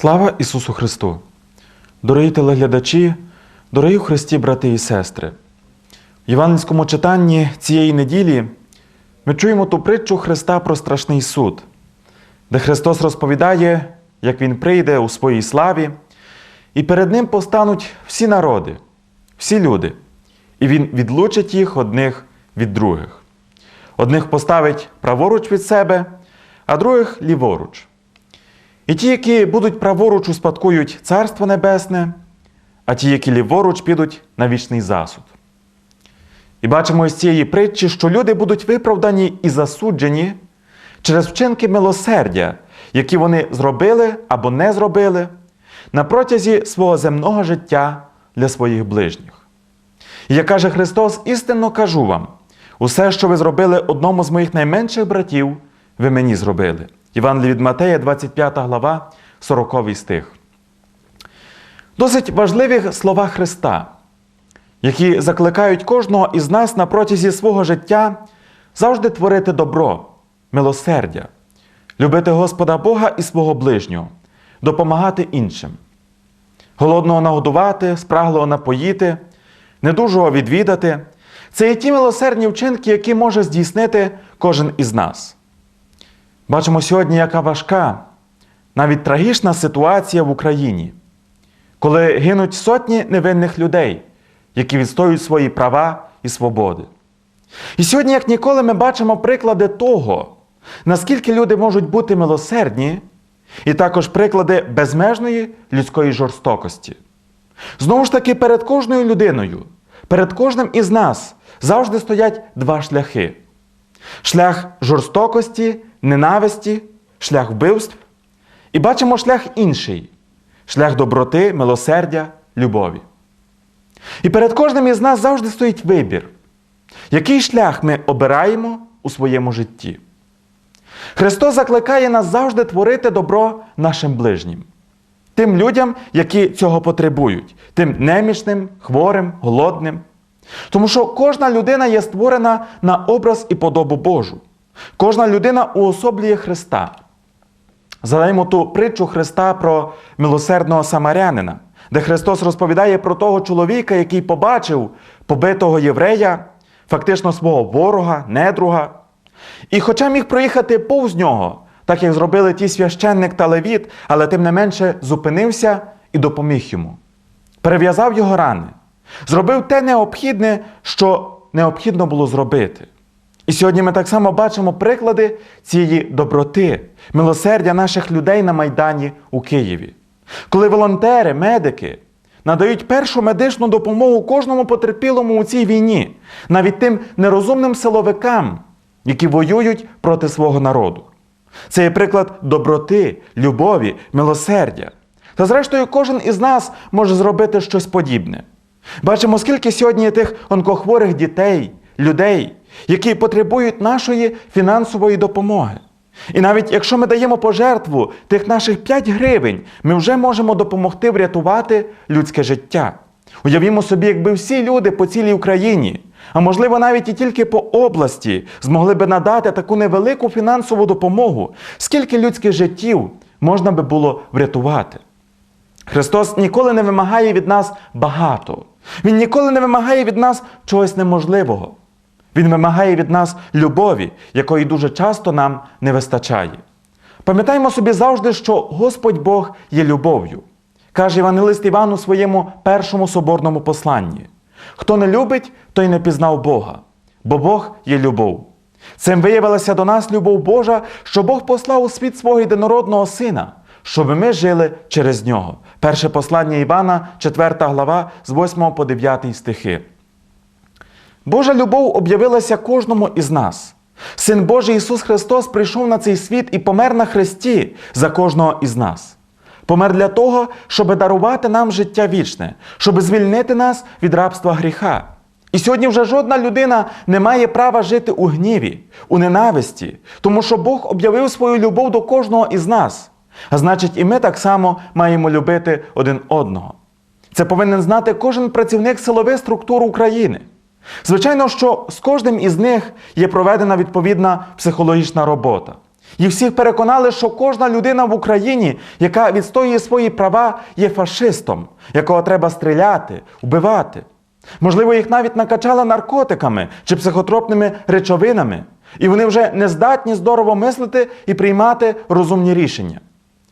Слава Ісусу Христу! Дорогі телеглядачі, дорогі у Христі, брати і сестри! В Євангельському читанні цієї неділі ми чуємо ту притчу Христа про страшний суд, де Христос розповідає, як Він прийде у своїй славі, і перед Ним постануть всі народи, всі люди, і Він відлучить їх одних від других. Одних поставить праворуч від себе, а других ліворуч. І ті, які будуть праворуч, успадкують Царство Небесне, а ті, які ліворуч, підуть на вічний засуд. І бачимо із цієї притчі, що люди будуть виправдані і засуджені через вчинки милосердя, які вони зробили або не зробили на протязі свого земного життя для своїх ближніх. І як каже Христос, істинно кажу вам, усе, що ви зробили одному з моїх найменших братів, ви мені зробили. Євангелій від Матея, 25 глава, 40 стих. Досить важливі слова Христа, які закликають кожного із нас на протязі свого життя завжди творити добро, милосердя, любити Господа Бога і свого ближнього, допомагати іншим, голодного нагодувати, спраглого напоїти, недужого відвідати. Це є ті милосердні вчинки, які може здійснити кожен із нас. Бачимо сьогодні, яка важка, навіть трагічна ситуація в Україні, коли гинуть сотні невинних людей, які відстоюють свої права і свободи. І сьогодні, як ніколи, ми бачимо приклади того, наскільки люди можуть бути милосердні, і також приклади безмежної людської жорстокості. Знову ж таки, перед кожною людиною, перед кожним із нас завжди стоять два шляхи: шлях жорстокості, ненависті, шлях вбивств. І бачимо шлях інший шлях доброти, милосердя, любові. І перед кожним із нас завжди стоїть вибір, який шлях ми обираємо у своєму житті. Христос закликає нас завжди творити добро нашим ближнім, тим людям, які цього потребують, тим немічним, хворим, голодним. Тому що кожна людина є створена на образ і подобу Божу. Кожна людина уособлює Христа. Згадаємо ту притчу Христа про милосердного самарянина, де Христос розповідає про того чоловіка, який побачив побитого єврея, фактично свого ворога, недруга. І хоча міг проїхати повз нього, так як зробили ті священник та левіт, але тим не менше зупинився і допоміг йому. Перев'язав його рани, зробив те необхідне, що необхідно було зробити. І сьогодні ми так само бачимо приклади цієї доброти, милосердя наших людей на Майдані у Києві. Коли волонтери, медики надають першу медичну допомогу кожному потерпілому у цій війні, навіть тим нерозумним силовикам, які воюють проти свого народу. Це є приклад доброти, любові, милосердя. Та зрештою, кожен із нас може зробити щось подібне. Бачимо, скільки сьогодні є тих онкохворих дітей, людей, які потребують нашої фінансової допомоги. І навіть якщо ми даємо пожертву тих наших 5 гривень, ми вже можемо допомогти врятувати людське життя. Уявімо собі, якби всі люди по цілій Україні, а можливо навіть і тільки по області, змогли би надати таку невелику фінансову допомогу, скільки людських життів можна би було врятувати. Христос ніколи не вимагає від нас багато. Він ніколи не вимагає від нас чогось неможливого. Він вимагає від нас любові, якої дуже часто нам не вистачає. Пам'ятаємо собі завжди, що Господь Бог є любов'ю. Каже Євангелист Іван у своєму першому соборному посланні: хто не любить, той не пізнав Бога, бо Бог є любов. Цим виявилася до нас любов Божа, що Бог послав у світ свого єдинородного Сина, щоб ми жили через нього. Перше послання Івана, 4 глава, з 8 по 9 стихи. Божа любов об'явилася кожному із нас. Син Божий Ісус Христос прийшов на цей світ і помер на Христі за кожного із нас. Помер для того, щоб дарувати нам життя вічне, щоб звільнити нас від рабства гріха. І сьогодні вже жодна людина не має права жити у гніві, у ненависті, тому що Бог об'явив свою любов до кожного із нас. А значить, і ми так само маємо любити один одного. Це повинен знати кожен працівник силових структур України. Звичайно, що з кожним із них є проведена відповідна психологічна робота. Їх всіх переконали, що кожна людина в Україні, яка відстоює свої права, є фашистом, якого треба стріляти, вбивати. Можливо, їх навіть накачали наркотиками чи психотропними речовинами, і вони вже не здатні здорово мислити і приймати розумні рішення.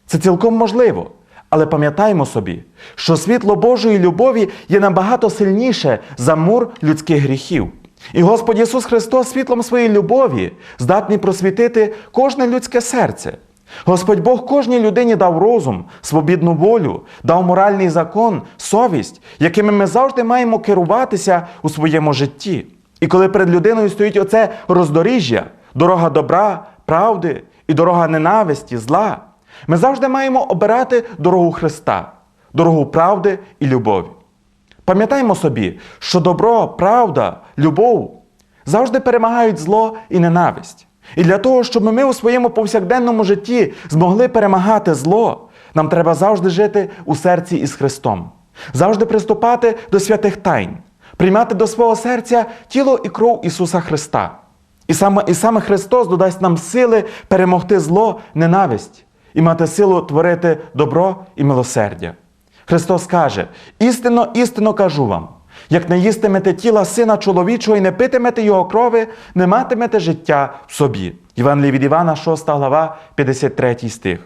Це цілком можливо. Але пам'ятаємо собі, що світло Божої любові є набагато сильніше за мур людських гріхів. І Господь Ісус Христос світлом своєї любові здатний просвітити кожне людське серце. Господь Бог кожній людині дав розум, свобідну волю, дав моральний закон, совість, якими ми завжди маємо керуватися у своєму житті. І коли перед людиною стоїть оце роздоріжжя, дорога добра, правди і дорога ненависті, зла, ми завжди маємо обирати дорогу Христа, дорогу правди і любові. Пам'ятаймо собі, що добро, правда, любов завжди перемагають зло і ненависть. І для того, щоб ми у своєму повсякденному житті змогли перемагати зло, нам треба завжди жити у серці із Христом, завжди приступати до святих тайн, приймати до свого серця тіло і кров Ісуса Христа. І саме, і саме Христос додасть нам сили перемогти зло, ненависть і мати силу творити добро і милосердя. Христос каже: істинно, істинно кажу вам: як не їстимете тіла сина чоловічого і не питимете його крови, не матимете життя в собі. Іван від Івана, 6 глава, 53 стих.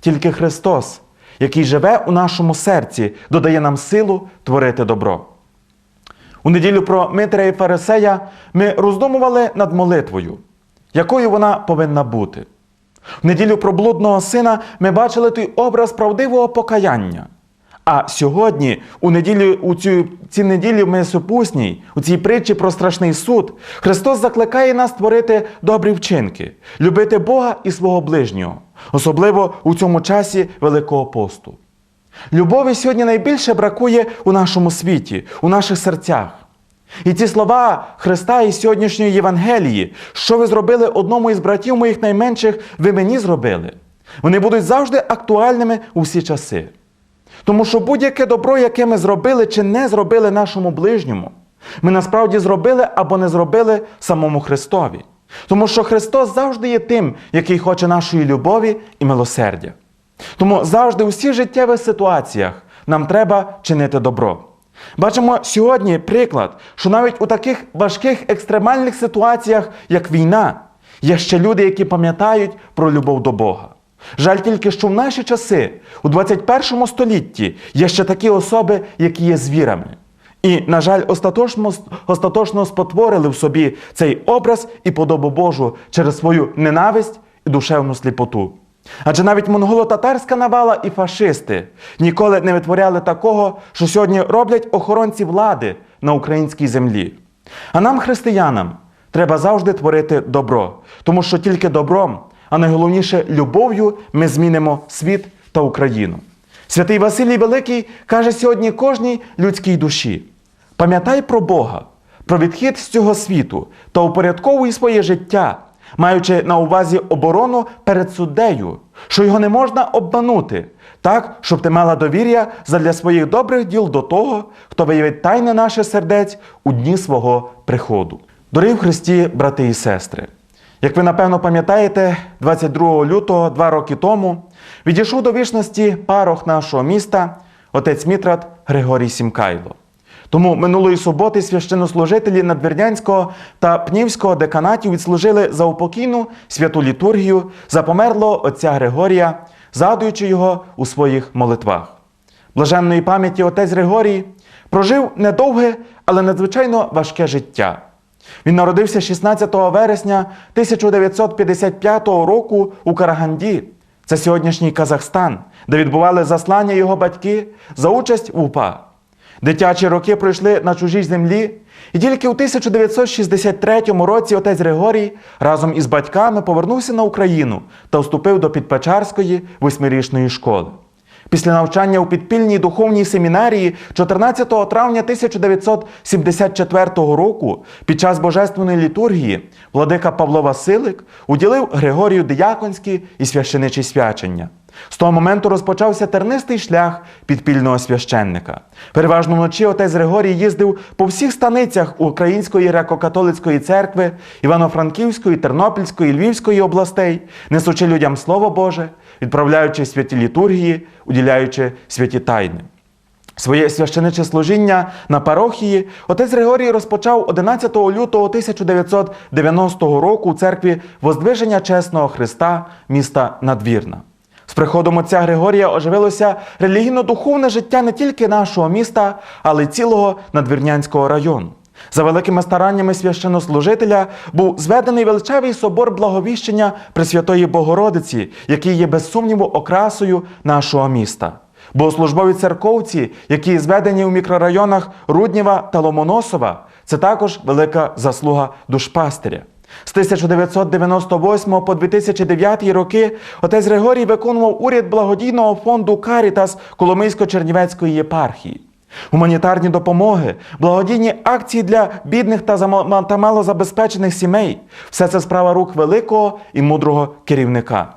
Тільки Христос, який живе у нашому серці, додає нам силу творити добро. У неділю про Митря і Фарисея ми роздумували над молитвою, якою вона повинна бути. В неділю про блудного сина ми бачили той образ правдивого покаяння. А сьогодні, у неділю, у цю ці неділі ми супусній, у цій притчі про страшний суд, Христос закликає нас творити добрі вчинки, любити Бога і свого ближнього, особливо у цьому часі Великого посту. Любові сьогодні найбільше бракує у нашому світі, у наших серцях. І ці слова Христа із сьогоднішньої Євангелії, що ви зробили одному із братів моїх найменших, ви мені зробили. Вони будуть завжди актуальними у всі часи. Тому що будь-яке добро, яке ми зробили чи не зробили нашому ближньому, ми насправді зробили або не зробили самому Христові. Тому що Христос завжди є тим, який хоче нашої любові і милосердя. Тому завжди у всіх життєвих ситуаціях нам треба чинити добро. Бачимо сьогодні приклад, що навіть у таких важких екстремальних ситуаціях, як війна, є ще люди, які пам'ятають про любов до Бога. Жаль тільки, що в наші часи, у 21 столітті, є ще такі особи, які є звірами. І, на жаль, остаточно, остаточно спотворили в собі цей образ і подобу Божу через свою ненависть і душевну сліпоту. Адже навіть монголо-татарська навала і фашисти ніколи не витворяли такого, що сьогодні роблять охоронці влади на українській землі. А нам, християнам, треба завжди творити добро, тому що тільки добром, а найголовніше любов'ю ми змінимо світ та Україну. Святий Василій Великий каже сьогодні кожній людській душі: пам'ятай про Бога, про відхід з цього світу та упорядковуй своє життя, маючи на увазі оборону перед суддею, що його не можна обманути, так, щоб ти мала довір'я задля своїх добрих діл до того, хто виявить тайне наше сердець у дні свого приходу. Дорогі в Христі, брати і сестри! Як ви напевно пам'ятаєте, 22 лютого, два роки тому, відійшов до вічності парох нашого міста, отець Мітрат Григорій Сімкайло. Тому минулої суботи священнослужителі Надвірнянського та Пнівського деканатів відслужили за упокійну святу літургію за померлого отця Григорія, згадуючи його у своїх молитвах. Блаженної пам'яті отець Григорій прожив недовге, але надзвичайно важке життя. Він народився 16 вересня 1955 року у Караганді. Це сьогоднішній Казахстан, де відбували заслання його батьки за участь в УПА. Дитячі роки пройшли на чужій землі, і тільки у 1963 році отець Григорій разом із батьками повернувся на Україну та вступив до Підпечарської восьмирічної школи. Після навчання у підпільній духовній семінарії 14 травня 1974 року під час божественної літургії владика Павло Василик уділив Григорію дияконські і священичі свячення. З того моменту розпочався тернистий шлях підпільного священника. Переважно вночі отець Григорій їздив по всіх станицях Української греко-католицької церкви, Івано-Франківської, Тернопільської, Львівської областей, несучи людям Слово Боже, відправляючи святі літургії, уділяючи святі тайни. Своє священиче служіння на парохії отець Григорій розпочав 11 лютого 1990 року у церкві Воздвиження Чесного Христа міста Надвірна. З приходом отця Григорія оживилося релігійно-духовне життя не тільки нашого міста, але й цілого надвірнянського району. За великими стараннями священнослужителя був зведений величавий собор благовіщення Пресвятої Богородиці, який є без сумніву окрасою нашого міста. Богослужбові церковці, які зведені у мікрорайонах Руднєва та Ломоносова, це також велика заслуга душпастиря. З 1998 по 2009 роки отець Григорій виконував уряд благодійного фонду Карітас Коломийсько-Чернівецької єпархії. Гуманітарні допомоги, благодійні акції для бідних та малозабезпечених сімей все це справа рук великого і мудрого керівника.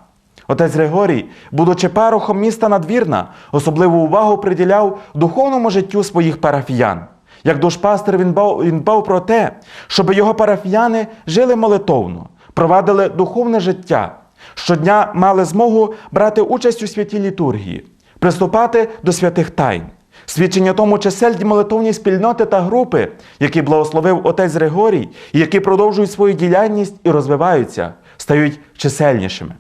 Отець Григорій, будучи парохом міста Надвірна, особливу увагу приділяв духовному життю своїх парафіян. Як душпастер він дбав, він дбав про те, щоб його парафіяни жили молитовно, провадили духовне життя, щодня мали змогу брати участь у святій літургії, приступати до святих тайн. Свідчення тому чисельні молитовні спільноти та групи, які благословив отець Григорій, і які продовжують свою діяльність і розвиваються, стають чисельнішими.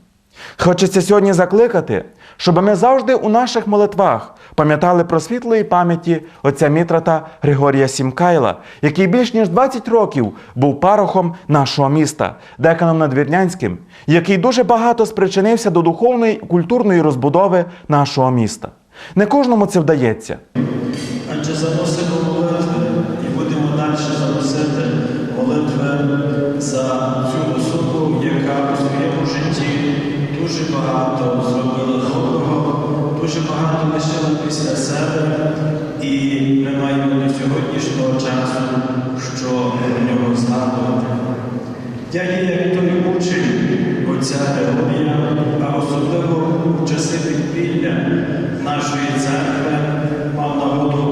Хочеться сьогодні закликати, щоб ми завжди у наших молитвах пам'ятали про світлої пам'яті отця Мітрата Григорія Сімкайла, який більш ніж 20 років був парохом нашого міста, деканом надвірнянським, який дуже багато спричинився до духовної і культурної розбудови нашого міста. Не кожному це вдається. Адже заносимо молитви і будемо далі заносити молитви за цю особу, яка у своєму житті дуже багато зробила дуже багато лишила після себе, і ми маємо до сьогоднішнього часу, що про нього згадувати. Я є той учень отця Георгія, а особливо в часи підпілля нашої церкви мав нагоду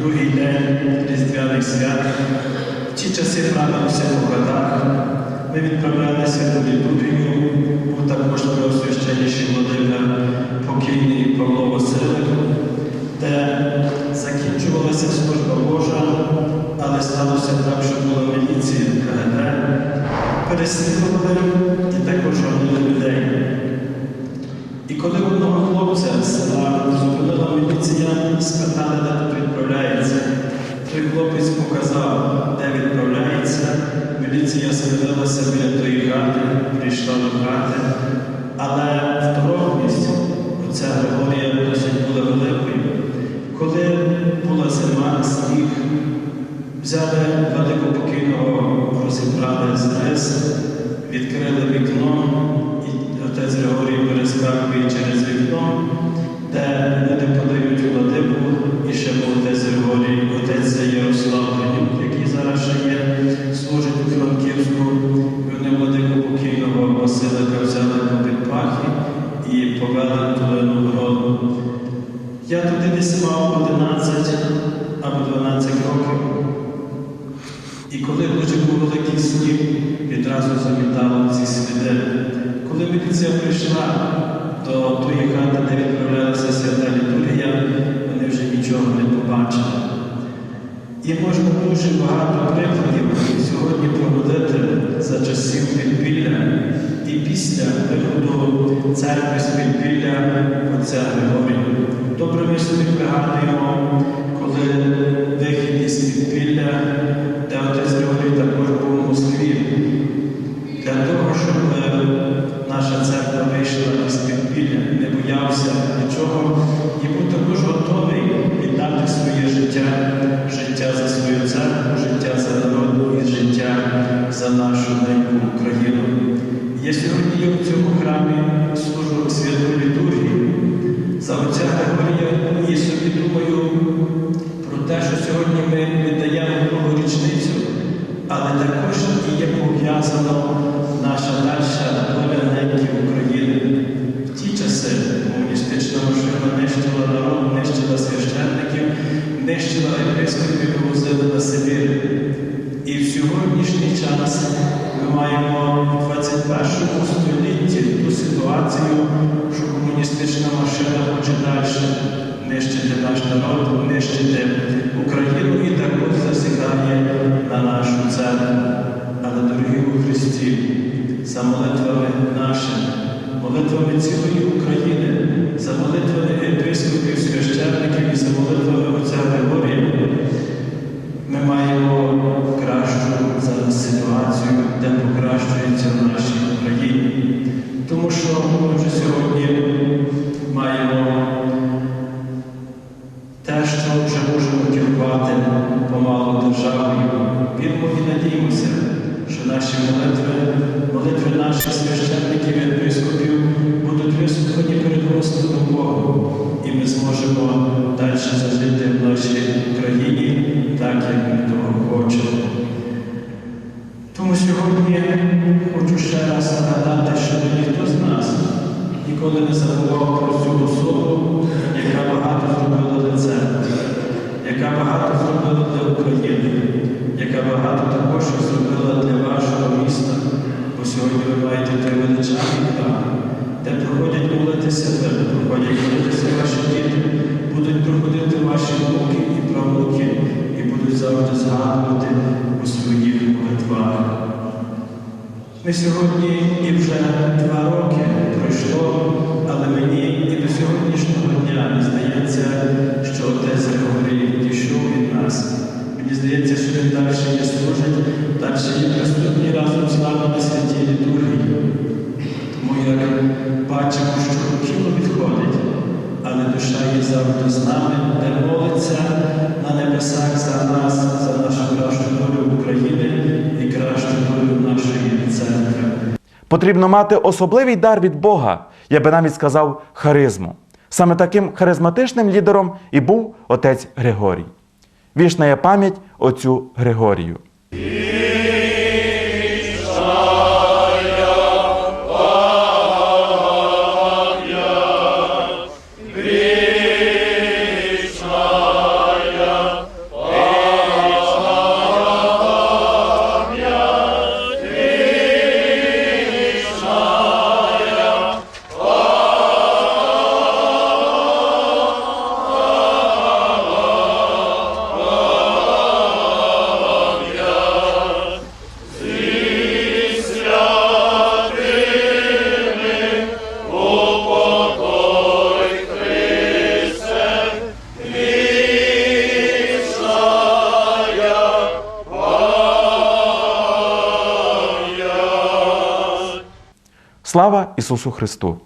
другий день Різдвяних свят. В ті часи правилися по хатах. Ми відправлялися до літургію, був також преосвященніший Володимир покійний Павло Василик, де закінчувалася служба Божа, але сталося так, що була міліція КГБ, переслідували і також гонили людей. І коли одного хлопця з села зупинила міліція, спитали, відправляється. Той хлопець показав, де відправляється. Міліція з'явилася біля тої хати, прийшла до хати. Але второгність оця Григорія досить була великою. Коли була зима, сніг, взяли велику покійного, розібрали з рис, відкрили вікно, і отець Григорій перескакує через і повели туди нагороду. Я туди десь мав 11 або 12 років. І коли дуже був великий сніг, відразу замітало ці сліди. Коли міліція прийшла до тої хати, де відправлялася свята літургія, вони вже нічого не побачили. І можна дуже багато прикладів сьогодні проводити за часів підпілля і після виходу церкви з підпілля отця Григорія. Добре ми собі пригадуємо, також є пов'язано наша дальша доля неньки України. В ті часи комуністична машина нищила народ, нищила священників, нищила єпископів і на Сибір. І в сьогоднішній час ми маємо в 21 столітті ту ситуацію, що комуністична машина хоче далі нищити наш народ, нищити Україну і також засікає на нашу церкву. Але, дорогі у Христі, за молитвами нашими, молитвами цілої України, за молитвами єпископів, священників і за молитвами отця Григорія, ми маємо кращу зараз ситуацію, де покращується в нашій Україні. Тому що ми вже сьогодні маємо те, що вже можемо керувати помалу державою. Віримо і надіємося, що наші молитви, молитви наших священників і епископів будуть вислухані перед Господом Богом, і ми зможемо далі зажити в нашій Україні так, того хочемо. Тому сьогодні хочу ще раз нагадати, що ніхто з нас ніколи не забував своїх молитвах. Ми сьогодні і вже два роки пройшло, але мені і до сьогоднішнього дня не здається, що отець Григорій відійшов від нас. Мені здається, що він далі є служить, далі є присутній разом з нами на святій літургії. Тому як бачимо, що тіло відходить, але душа є завжди з нами, де молиться на небесах за нас, Потрібно мати особливий дар від Бога, я би навіть сказав, харизму. Саме таким харизматичним лідером і був отець Григорій. Вічна є пам'ять отцю Григорію. Слава Ісусу Христу!